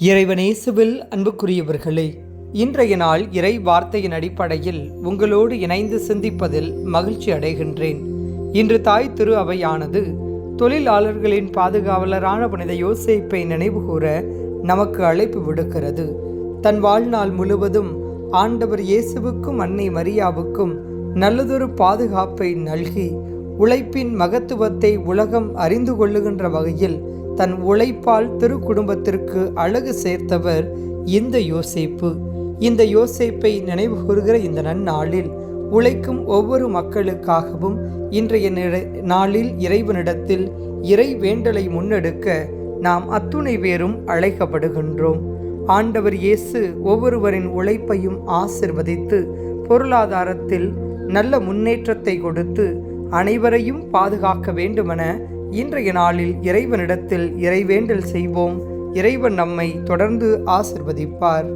இறைவனேசுவில் அன்புக்குரியவர்களே இன்றைய நாள் இறை வார்த்தையின் அடிப்படையில் உங்களோடு இணைந்து சிந்திப்பதில் மகிழ்ச்சி அடைகின்றேன். இன்று தாய் திரு அவையானது தொழிலாளர்களின் பாதுகாவலரான புனித யோசிப்பை நினைவுகூர நமக்கு அழைப்பு விடுக்கிறது. தன் வாழ்நாள் முழுவதும் ஆண்டவர் இயேசுவுக்கும் அன்னை மரியாவுக்கும் நல்லதொரு பாதுகாப்பை நல்கி உழைப்பின் மகத்துவத்தை உலகம் அறிந்து கொள்ளுகின்ற வகையில் தன் உழைப்பால் திருக்குடும்பத்திற்கு அழகு சேர்த்தவர் இந்த யோசிப்பு. இந்த யோசிப்பை நினைவு கூறுகிற இந்த நன்னாளில் உழைக்கும் ஒவ்வொரு மக்களுக்காகவும் இன்றைய நாளில் இறைவனிடத்தில் இறை வேண்டலை முன்னெடுக்க நாம் அத்துணை பேரும் அழைக்கப்படுகின்றோம். ஆண்டவர் இயேசு ஒவ்வொருவரின் உழைப்பையும் ஆசிர்வதித்து பொருளாதாரத்தில் நல்ல முன்னேற்றத்தை கொடுத்து அனைவரையும் பாதுகாக்க வேண்டுமென இன்றைய நாளில் இறைவனிடத்தில் இறைவேண்டல் செய்வோம். இறைவன் நம்மை தொடர்ந்து ஆசிர்வதிப்பார்.